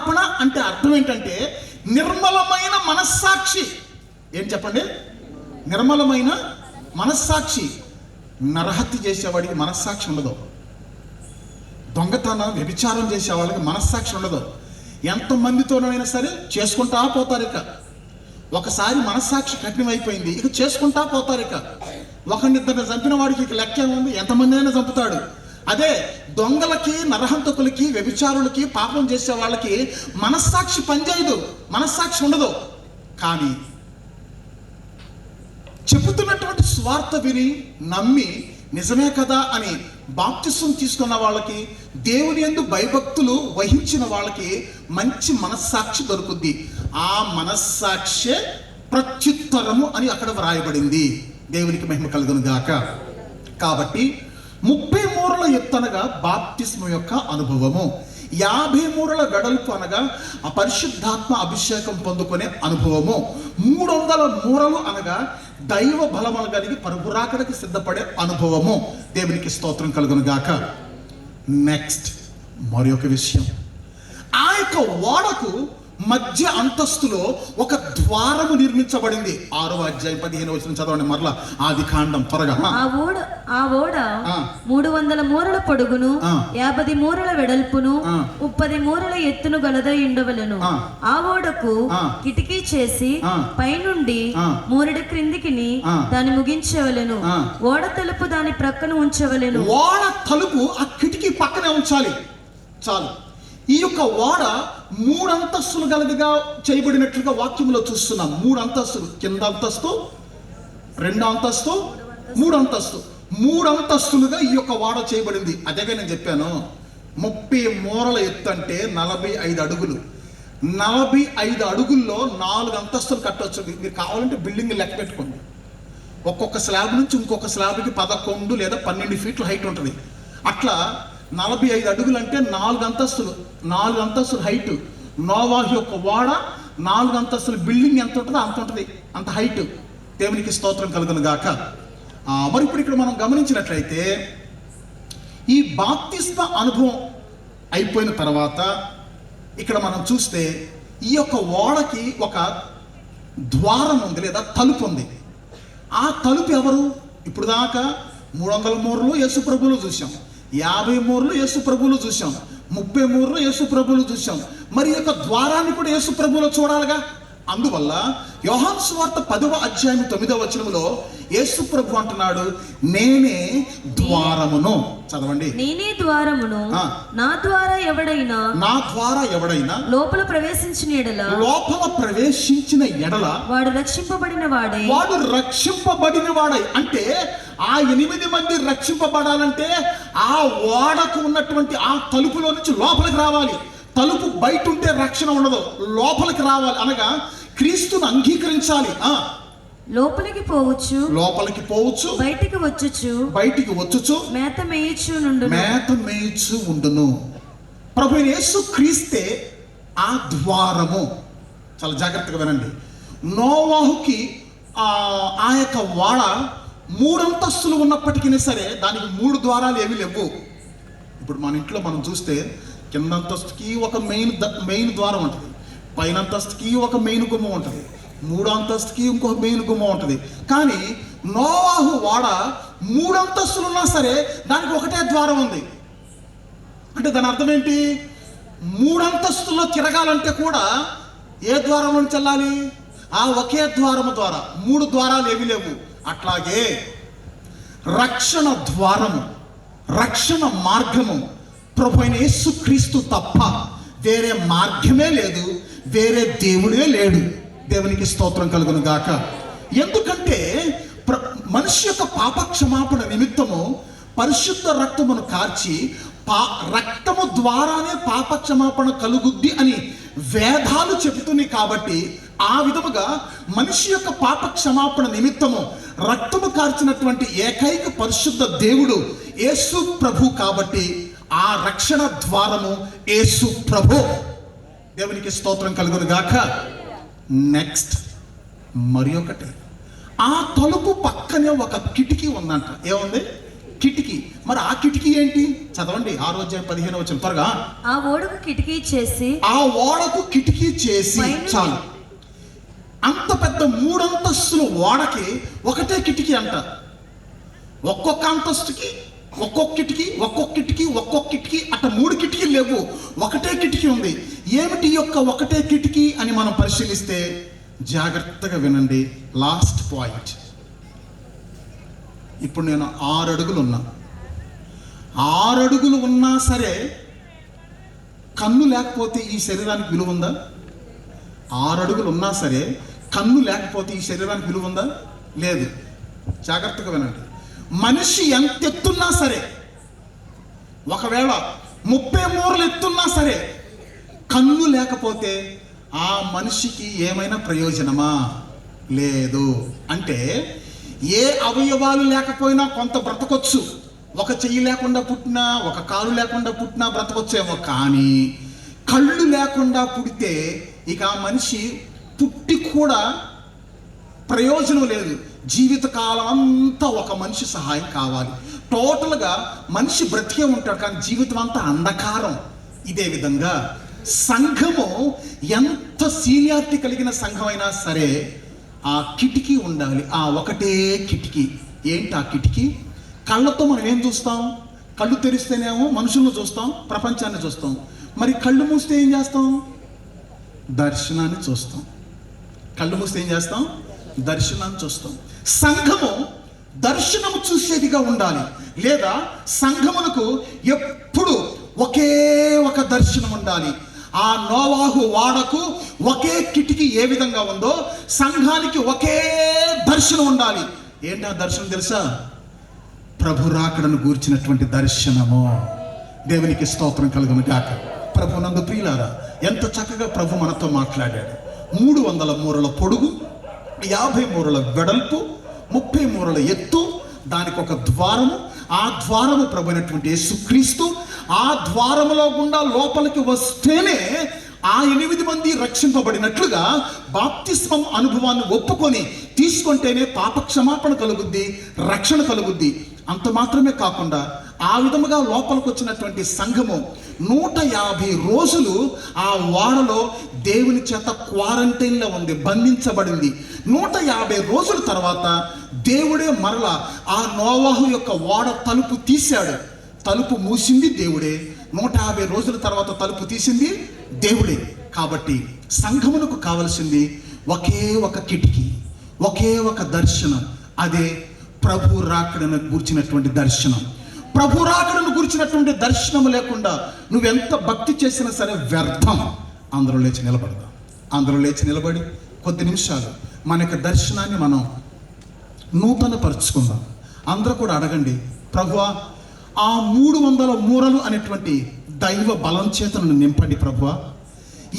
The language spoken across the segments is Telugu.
క్షమాపణ అంటే అర్థం ఏంటంటే నిర్మలమైన మనస్సాక్షి. ఏం చెప్పండి? నిర్మలమైన మనస్సాక్షి. నరహత్య చేసేవాడికి మనస్సాక్షి ఉండదు. దొంగతనం వ్యభిచారం చేసే వాళ్ళకి మనస్సాక్షి ఉండదు. ఎంతమందితోనైనా సరే చేసుకుంటా పోతారు ఇక. ఒకసారి మనస్సాక్షి కఠినమైపోయింది ఇక చేసుకుంటా పోతారు ఇక. ఒకరినిద్దరిని చంపిన వాడికి ఇక లెక్క ఉంది ఎంతమంది అయినా చంపుతాడు. అదే దొంగలకి నరహంతకులకి వ్యభిచారులకి పాపం చేసే వాళ్ళకి మనస్సాక్షి పనిచేయదు మనస్సాక్షి ఉండదు. కానీ చెబుతున్నటువంటి స్వార్థ విని నమ్మి నిజమే కదా అని బాప్తిస్వం తీసుకున్న వాళ్ళకి దేవుని ఎందు భయభక్తులు వహించిన వాళ్ళకి మంచి మనస్సాక్షి దొరుకుద్ది. ఆ మనస్సాక్షే ప్రత్యుత్తరము అని అక్కడ వ్రాయబడింది. దేవునికి మహిమ కలుగును గాక కాబట్టి ముప్పై మూరల ఎత్తనగా బాప్తిస్మ యొక్క అనుభవము. యాభై మూరల వెడల్పు అనగా ఆ పరిశుద్ధాత్మ అభిషేకం పొందుకునే అనుభవము. మూడు వందల మూరలు అనగా దైవ బలములు కలిగి పరుగురాకడికి సిద్ధపడే అనుభవము. దేవునికి స్తోత్రం కలుగును గాక. నెక్స్ట్ మరి ఒక విషయం. ఆ యొక్క ఓడ మధ్య అంతస్తులో ఒక ద్వారము నిర్మించబడింది ఆరో అధ్యాయం పదిహేను వచ్చిన చదవండి మరలా ఆది కాండం త్వరగా ఆ ఓడ ఆ ఓడ. మూడు వందల మూరల పొడుగును. యాభై మూరల వెడల్పును. ముప్పది మూరల ఎత్తును గలదై ఉండవలెను ఆ. ఓడకు. కిటికీ చేసి. పైనుండి. మూరడి క్రిందికిని. దాన్ని ముగించవలెను. ఓడ తలుపు దాని ప్రక్కన ఉంచవలెను ఓడ తలుపు ఆ కిటికీ పక్కనే ఉంచాలి చాలు ఈ యొక్క ఓడ మూడు అంతస్తులు గలదిగా చేయబడినట్లుగా వాక్యంలో చూస్తున్నాం. మూడు అంతస్తులు కింద అంతస్తు రెండో అంతస్తు మూడు అంతస్తు. మూడు అంతస్తులుగా ఈ యొక్క ఓడ చేయబడింది. అదేగా నేను చెప్పాను. ముప్పై మూరల ఎత్తు అంటే నలభై ఐదు అడుగులు. నలభై ఐదు అడుగుల్లో నాలుగు అంతస్తులు కట్టవచ్చు మీరు కావాలంటే బిల్డింగ్ లెక్క పెట్టుకోండి. ఒక్కొక్క స్లాబ్ నుంచి ఇంకొక స్లాబ్కి పదకొండు లేదా పన్నెండు ఫీట్ల హైట్ ఉంటుంది. అట్లా నలభై ఐదు అడుగులు అంటే నాలుగు అంతస్తులు నాలుగు అంతస్తులు హైట్ నోవాహ్ యొక్క ఓడ నాలుగు అంతస్తుల బిల్డింగ్ ఎంత ఉంటుందో అంత ఉంటుంది. అంత హైట్ దేవునికి స్తోత్రం కలుగును గాక. ఆ, మరి ఇప్పుడు ఇక్కడ మనం గమనించినట్లయితే ఈ బాప్తిస్మ అనుభవం అయిపోయిన తర్వాత ఇక్కడ మనం చూస్తే ఈ యొక్క ఓడకి ఒక ద్వారం ఉంది లేదా తలుపు ఉంది. ఆ తలుపు ఎవరు? ఇప్పుడు దాకా మూడు వందల మూరులో యేసు చూసాం యాభై మూరులో యేసు ప్రభువులు చూసాం ముప్పై మూరులో యేసు ప్రభువులు చూసాం మరి యొక్క ద్వారాన్ని కూడా యేసు ప్రభువులో చూడాలిగా? అందువల్ల యోహాన్ సువార్త పదవ అధ్యాయం తొమ్మిదవ వచనంలో యేసు ప్రభు అంటున్నాడు నేనే ద్వారమును. చదవండి. నేనే ద్వారమును. నా ద్వారా ఎవడైనా నా ద్వారా ఎవడైనా లోపల ప్రవేశించిన ఎడల లోపల ప్రవేశించిన ఎడల వాడు రక్షింపబడిన వాడే. వాడు రక్షింపబడిన వాడై అంటే ఆ ఎనిమిది మంది రక్షింపబడాలంటే ఆ ఓడకు ఉన్నటువంటి ఆ తలుపులో నుంచి లోపలికి రావాలి. తలుపు బయట ఉంటే రక్షణ ఉండదు. లోపలికి రావాలి. అనగా క్రీస్తును అంగీకరించాలి. ఆ. లోపలికి పోవచ్చు. లోపలికి పోవచ్చు. బయటికి వచ్చుచు. బయటికి వచ్చుచు. మేత మేయిచు నుండు మేత మేయిచు ఉండును. ప్రభు యేసు క్రీస్తే ఆ ద్వారము. చాలా జాగ్రత్తగా వినండి. నోవాహుకి ఆ ఆ యొక్క వాడ మూడంతస్తులు ఉన్నప్పటికీ సరే దానికి మూడు ద్వారాలు ఏమీ లేవు. ఇప్పుడు మన ఇంట్లో మనం చూస్తే కింద అంతస్తుకి ఒక మెయిన్ ద మెయిన్ ద్వారం ఉంటుంది. పైన అంతస్తుకి ఒక మెయిన్ గుమ్మ ఉంటుంది. మూడో అంతస్తుకి ఇంకొక మెయిన్ గుమ్మ ఉంటుంది. కానీ నోవాహు వాడ మూడు అంతస్తులు ఉన్నా సరే దానికి ఒకటే ద్వారం ఉంది. అంటే దాని అర్థం ఏంటి? మూడు అంతస్తుల్లో తిరగాలంటే కూడా ఏ ద్వారం నుంచి వెళ్ళాలి ఆ ఒకే ద్వారము ద్వారా. మూడు ద్వారాలు ఏమి లేవు. అట్లాగే రక్షణ ద్వారము రక్షణ మార్గము ప్రభు అయిన యేసుక్రీస్తు తప్ప వేరే మార్గమే లేదు వేరే దేవుడే లేడు. దేవునికి స్తోత్రం కలుగును గాక. ఎందుకంటే ప్ర- మనిషి యొక్క పాప క్షమాపణ నిమిత్తము పరిశుద్ధ రక్తమును కార్చి పా రక్తము ద్వారానే పాప క్షమాపణ కలుగుద్ది అని వేదాలు చెబుతున్నాయి కాబట్టి ఆ విధముగా మనిషి యొక్క పాప క్షమాపణ నిమిత్తము రక్తము కార్చినటువంటి ఏకైక పరిశుద్ధ దేవుడు యేసు ప్రభు కాబట్టి ఆ రక్షణ ద్వారము యేసు ప్రభు. దేవునికి స్తోత్రం కలుగును గాక. నెక్స్ట్ మరి ఒకటి. ఆ తలుపు పక్కనే ఒక కిటికీ ఉందంట. ఏముంది? కిటికీ. మరి ఆ కిటికీ ఏంటి? చదవండి ఆ రోజు పదిహేను వచ్చిన త్వరగా. ఆ ఓడకు కిటికీ చేసి ఆ ఓడకు కిటికీ చేసి చాలు. అంత పెద్ద మూడంతస్తుల ఓడకి ఒకటే కిటికీ అంట. ఒక్కొక్క అంతస్తుకి ఒక్కొక్క కిటికీ ఒక్కొక్క కిటికీ ఒక్కొక్క కిటికీ అట్ట మూడు కిటికీలు లేవు. ఒకటే కిటికీ ఉంది. ఏమిటి యొక్క ఒకటే కిటికీ అని మనం పరిశీలిస్తే జాగ్రత్తగా వినండి. లాస్ట్ పాయింట్ ఇప్పుడు నేను ఆరు అడుగులు ఉన్నా ఆరు అడుగులు ఉన్నా సరే కన్ను లేకపోతే ఈ శరీరానికి విలువ ఉందా? ఆరు అడుగులు ఉన్నా సరే కన్ను లేకపోతే ఈ శరీరానికి విలువ ఉందా? లేదు. జాగ్రత్తగా వినండి. మనిషి ఎంత ఎత్తున్నా సరే ఒకవేళ ముప్పై మూరలు ఎత్తున్నా సరే కన్ను లేకపోతే ఆ మనిషికి ఏమైనా ప్రయోజనమా? లేదు. అంటే ఏ అవయవాలు లేకపోయినా కొంత బ్రతకొచ్చు. ఒక చెయ్యి లేకుండా పుట్టినా ఒక కాలు లేకుండా పుట్టినా బ్రతకొచ్చేమో కానీ కళ్ళు లేకుండా పుడితే ఇక ఆ మనిషి పుట్టి కూడా ప్రయోజనం లేదు. జీవితకాలం అంతా ఒక మనిషి సహాయం కావాలి. టోటల్గా మనిషి బ్రతికే ఉంటాడు కానీ జీవితం అంతా అంధకారం. ఇదే విధంగా సంఘము ఎంత సీనియారిటీ కలిగిన సంఘం అయినా సరే ఆ కిటికీ ఉండాలి. ఆ ఒకటే కిటికీ. ఏంటి ఆ కిటికీ? కళ్ళతో మనం ఏం చూస్తాం? కళ్ళు తెరిస్తేనేమో మనుషులను చూస్తాం ప్రపంచాన్ని చూస్తాం. మరి కళ్ళు మూస్తే ఏం చేస్తాం? దర్శనాన్ని చూస్తాం. కళ్ళు మూస్తే ఏం చేస్తాం? దర్శనాన్ని చూస్తాం. సంఘము దర్శనము చూసేదిగా ఉండాలి. లేదా సంఘమునకు ఎప్పుడు ఒకే ఒక దర్శనం ఉండాలి. ఆ నోవాహు వాడకు ఒకే కిటికీ ఏ విధంగా ఉందో సంఘానికి ఒకే దర్శనం ఉండాలి. ఏంటి ఆ దర్శనం తెలుసా? ప్రభు రాకడను గూర్చినటువంటి దర్శనము. దేవునికి స్తోత్రం కలుగును గాక. ప్రభు నందు ప్రియులారా ఎంత చక్కగా ప్రభు మనతో మాట్లాడాడు. మూడు వందల మూరల పొడుగు యాభై మూరల వెడల్పు ముప్పై మూరల ఎత్తు దానికి ఒక ద్వారము. ఆ ద్వారము ప్రభునటువంటి యేసుక్రీస్తు ఆ ద్వారములో గుండా లోపలికి వస్తేనే ఆ ఎనిమిది మంది రక్షింపబడినట్లుగా బాప్తిస్మం అనుభవాన్ని ఒప్పుకొని తీసుకుంటేనే పాప క్షమాపణ కలుగుద్ది రక్షణ కలుగుద్ది. అంత మాత్రమే కాకుండా ఆ విధముగా లోపలికి వచ్చినటువంటి సంఘము నూట యాభై రోజులు ఆ వాడలో దేవుని చేత క్వారంటైన్లో ఉంది బంధించబడింది. నూట యాభై రోజుల తర్వాత దేవుడే మరల ఆ నోవాహు యొక్క వాడ తలుపు తీశాడు. తలుపు మూసింది దేవుడే. నూట యాభై రోజుల తర్వాత తలుపు తీసింది దేవుడే. కాబట్టి సంఘమునకు కావలసింది ఒకే ఒక కిటికీ ఒకే ఒక దర్శనం. అదే ప్రభు రాకడను కూర్చినటువంటి దర్శనం. ప్రభురాకడను గురించినటువంటి దర్శనం లేకుండా నువ్వెంత భక్తి చేసినా సరే వ్యర్థం. అందరూ లేచి నిలబడదాం. అందరూ లేచి నిలబడి కొద్ది నిమిషాలు మన యొక్క దర్శనాన్ని మనం నూతన పరుచుకుందాం అందరూ కూడా అడగండి ప్రభువా ఆ మూడు వందల మూరలు అనేటువంటి దైవ బలం చేతను నింపండి ప్రభువా.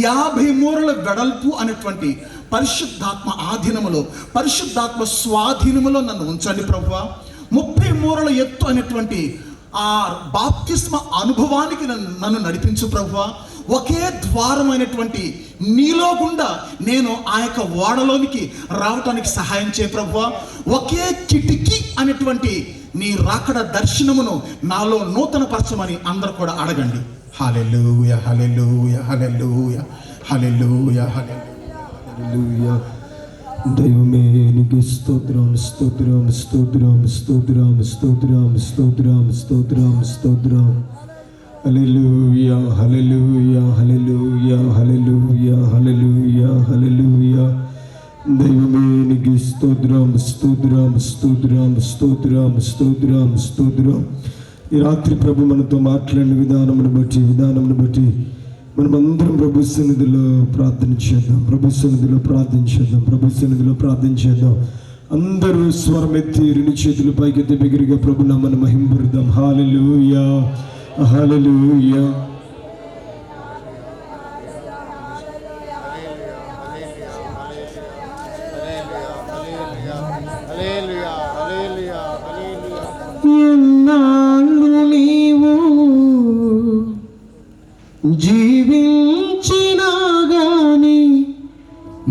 యాభై మూరల వెడల్పు అనేటువంటి పరిశుద్ధాత్మ ఆధీనములో పరిశుద్ధాత్మ స్వాధీనములో నన్ను ఉంచండి ప్రభువా. ముప్పై మూరల ఎత్తు అనేటువంటి ఆ బాప్తిస్మ అనుభవానికి నన్ను నన్ను నడిపించు ప్రభువా. ఒకే ద్వారమైనటువంటి నీలో గుండా నేను ఆ యొక్క ఓడలోనికి రావటానికి సహాయం చే ప్రభువా. ఒకే కిటికీ అనేటువంటి నీ రాకడ దర్శనమును నాలో నూతన పరచమని అందరూ కూడా అడగండి. హల్లెలూయా హల్లెలూయా హల్లెలూయా హల్లెలూయా హల్లెలూయా. దైవమే నీకు స్తోత్రం స్తోత్రం స్తోత్రం స్తోత్రం స్తోత్రం స్తోత్రం స్తోత్రం స్తోత్రం హల్లెలూయా హల్లెలూయా హల్లెలూయా హల్లెలూయా హల్లెలూయా హల్లెలూయా దైవమే నీకు స్తోత్రం స్తోత్రం స్తోత్రం స్తోత్రం స్తోత్రం స్తోత్రం ఈ రాత్రి ప్రభు మనతో మాట్లాడిన విధానమును బట్టి విధానమును బట్టి మనమందరం ప్రభు సన్నిధిలో ప్రార్థన చేద్దాం. ప్రభు సన్నిధిలో ప్రార్థన చేద్దాం. ప్రభు సన్నిధిలో ప్రార్థన చేద్దాం. అందరూ స్వరమెత్తి రెండు చేతులు పైకెత్తి బిగిరిగా ప్రభు నామని మహింపరుద్దాం. హాలలుయా హాలలుయా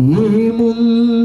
నీ ముందు